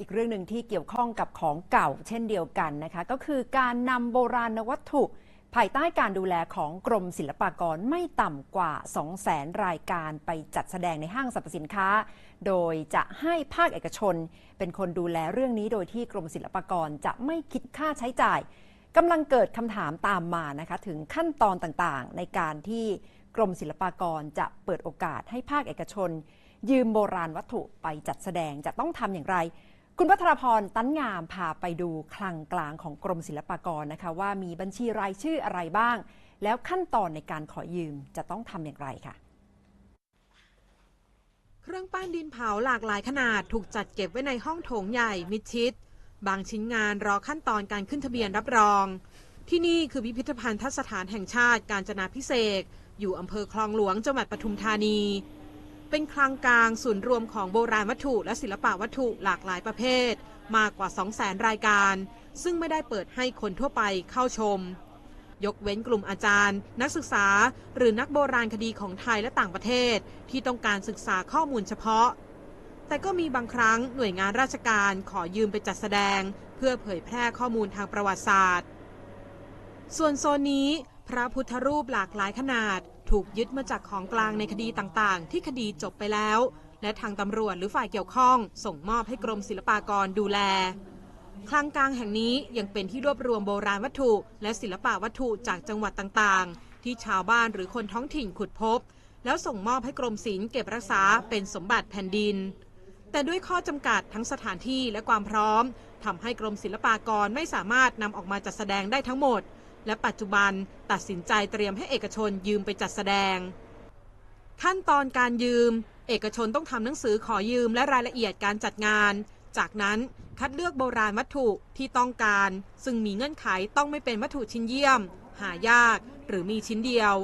อีกเรื่องหนึ่งที่เกี่ยวข้องกับของเก่าเช่นเดียวกันนะคะ ก็คือการนำโบราณวัตถุ ภายใต้การดูแลของกรมศิลปากรไม่ต่ำกว่า 200,000 รายการไปจัดแสดงในห้างสรรพสินค้า โดยจะให้ภาคเอกชน เป็นคนดูแลเรื่องนี้โดยที่กรมศิลปากรจะไม่คิดค่าใช้จ่ายกำลังเกิดคำถามตามมานะคะ ถึงขั้นตอนต่างๆ ในการที่กรมศิลปากรจะเปิดโอกาสให้ภาคเอกชน ยืมโบราณวัตถุไปจัดแสดงจะต้องทำอย่างไร คุณพัทรพรตั้นงามพาไปดูคลังกลางของกรมศิลปากรนะคะ ว่ามีบัญชีรายชื่ออะไรบ้าง แล้วขั้นตอนในการขอยืมจะต้องทำอย่างไรค่ะเครื่องปั้นดินเผาหลากหลายขนาดถูกจัดเก็บไว้ในห้องโถงใหญ่มิดชิด บางชิ้นงานรอขั้นตอนการขึ้นทะเบียนรับรอง ที่นี่คือพิพิธภัณฑ์ทัศฐานแห่งชาติ การจนาพิเศษ อยู่อำเภอคลองหลวงจังหวัดปทุมธานี เป็นคลังกลางศูนย์รวมของโบราณวัตถุและศิลปะวัตถุหลากหลายประเภท มากกว่า 200,000 รายการ ซึ่งไม่ได้เปิดให้คนทั่วไปเข้าชม ยกเว้นกลุ่มอาจารย์ นักศึกษา หรือนักโบราณคดีของไทยและต่างประเทศ ที่ต้องการศึกษาข้อมูลเฉพาะ แต่ก็มีบางครั้งหน่วยงานราชการขอยืมไปจัดแสดง เพื่อเผยแพร่ข้อมูลทางประวัติศาสตร์ ส่วนโซนนี้พระพุทธรูปหลากหลายขนาด ถูกยึดมาจากของกลางในคดีต่างๆ ที่คดีจบไปแล้ว และทางตำรวจหรือฝ่ายเกี่ยวข้อง ส่งมอบให้กรมศิลปากรดูแล คลังกลางแห่งนี้ยังเป็นที่รวบรวมโบราณวัตถุ และศิลปะวัตถุจากจังหวัดต่างๆ ที่ชาวบ้านหรือคนท้องถิ่นขุดพบ แล้วส่งมอบให้กรมศิลป์เก็บรักษาเป็นสมบัติแผ่นดิน แต่ด้วยข้อจำกัดทั้งสถานที่และความพร้อมทำให้กรมศิลปากรไม่สามารถนำออกมาจัดแสดงได้ทั้งหมด และปัจจุบันตัดสินใจเตรียมให้เอกชนยืมไปจัดแสดง ขั้นตอนการยืม เอกชนต้องทำหนังสือขอยืมและรายละเอียดการจัดงาน จากนั้นคัดเลือกโบราณวัตถุที่ต้องการ ซึ่งมีเงื่อนไขต้องไม่เป็นวัตถุชิ้นเยี่ยม หายาก หรือมีชิ้นเดียว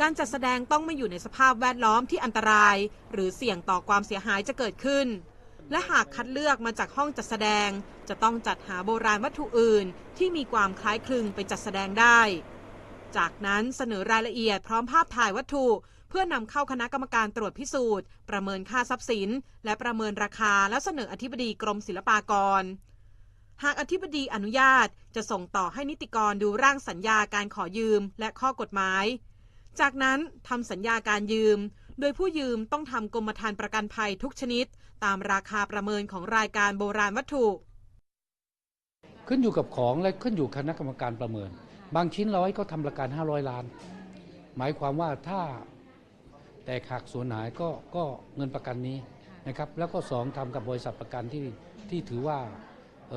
การจัดแสดงต้องไม่อยู่ในสภาพแวดล้อมที่อันตราย หรือเสี่ยงต่อความเสียหายจะเกิดขึ้น และหากคัดเลือกมาจากห้องจัดแสดง จะต้องจัดหาโบราณวัตถุอื่นที่มีความคล้ายคลึงไปจัดแสดงได้ จากนั้นเสนอรายละเอียดพร้อมภาพถ่ายวัตถุ เพื่อนำเข้าคณะกรรมการตรวจพิสูจน์ ประเมินค่าทรัพย์สิน และประเมินราคาแล้วเสนออธิบดีกรมศิลปากร หากอธิบดีอนุญาตจะส่งต่อให้นิติกรดูร่างสัญญาการขอยืมและข้อกฎหมาย จากนั้นทำสัญญาการยืมโดยผู้ยืมต้องทำกรมธรรม์ประกันภัยทุกชนิด ตามราคาประเมินของรายการโบราณวัตถุ ขึ้นอยู่กับของและขึ้นอยู่คณะกรรมการประเมิน บางชิ้นร้อยก็ทำราคา500 ล้าน หมายความว่าถ้าแตกหักสูญหายก็ก็เงินประกันนี้นะครับแล้วก็สองทำกับบริษัทประกันที่ที่ถือว่าเ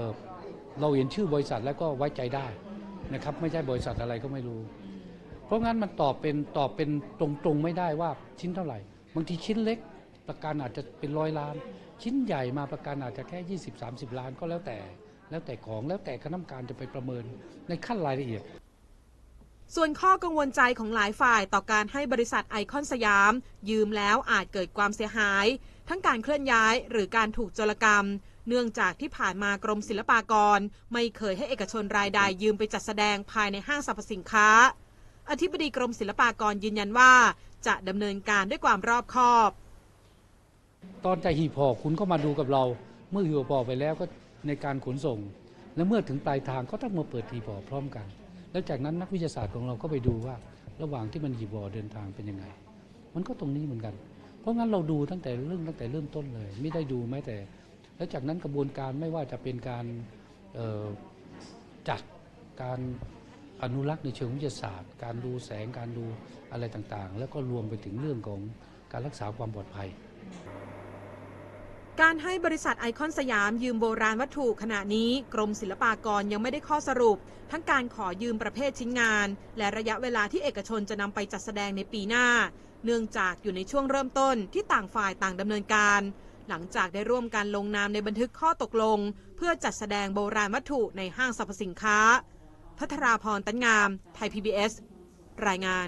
เราเห็นชื่อบริษัทแล้วก็ไว้ใจได้นะครับไม่ใช่บริษัทอะไรก็ไม่รู้ เพราะงั้นมันตอบเป็นตอบเป็นตรงๆไม่ได้ว่าชิ้นเท่าไหร่ บางทีชิ้นเล็กประกันอาจจะเป็นร้อยล้าน ชิ้นใหญ่มาประกันอาจจะแค่ 20-30 ล้านก็แล้วแต่ แล้วแต่ของแล้วแต่คณะกรรมการจะไปประเมินในขั้นรายละเอียด ส่วนข้อกังวลใจของหลายฝ่ายต่อการให้บริษัทไอคอนสยาม ยืมแล้วอาจเกิดความเสียหาย ทั้งการเคลื่อนย้ายหรือการถูกโจรกรรม เนื่องจากที่ผ่านมากรมศิลปากร ไม่เคยให้เอกชนรายใดยืมไปจัดแสดงภายในห้างสรรพสินค้า อธิบดีกรมศิลปากรยืนยันว่า จะดำเนินการด้วยความรอบคอบ ตอนจะหีบห่อคุณก็มาดูกับเรา เมื่อหีบห่อไปแล้วก็ ในการขนส่ง และเมื่อถึงปลายทางก็ต้องมาเปิดหีบอพร้อมกัน แล้วจากนั้นนักวิทยาศาสตร์ของเราก็ไปดูว่า ระหว่างที่มันหีบอเดินทางเป็นยังไง มันก็ตรงนี้เหมือนกัน เพราะงั้นเราดูตั้งแต่เรื่องตั้งแต่เริ่มต้นเลย ไม่ได้ดูแม้แต่ แล้วจากนั้นกระบวนการไม่ว่าจะเป็นการจัดการอนุรักษ์ในเชิงวิทยาศาสตร์ การดูแสงการดูอะไรต่างๆ แล้วก็รวมไปถึงเรื่องของการรักษาความปลอดภัย การให้บริษัทไอคอนสยามยืมโบราณวัตถุขณะนี้กรมศิลปากรยังไม่ได้ข้อสรุป ทั้งการขอยืมประเภทชิ้นงาน และระยะเวลาที่เอกชนจะนำไปจัดแสดงในปีหน้า เนื่องจากอยู่ในช่วงเริ่มต้นที่ต่างฝ่ายต่างดำเนินการ หลังจากได้ร่วมกันลงนามในบันทึกข้อตกลง เพื่อจัดแสดงโบราณวัตถุในห้างสรรพสินค้า พัทราพรตันงาม ไทย PBS รายงาน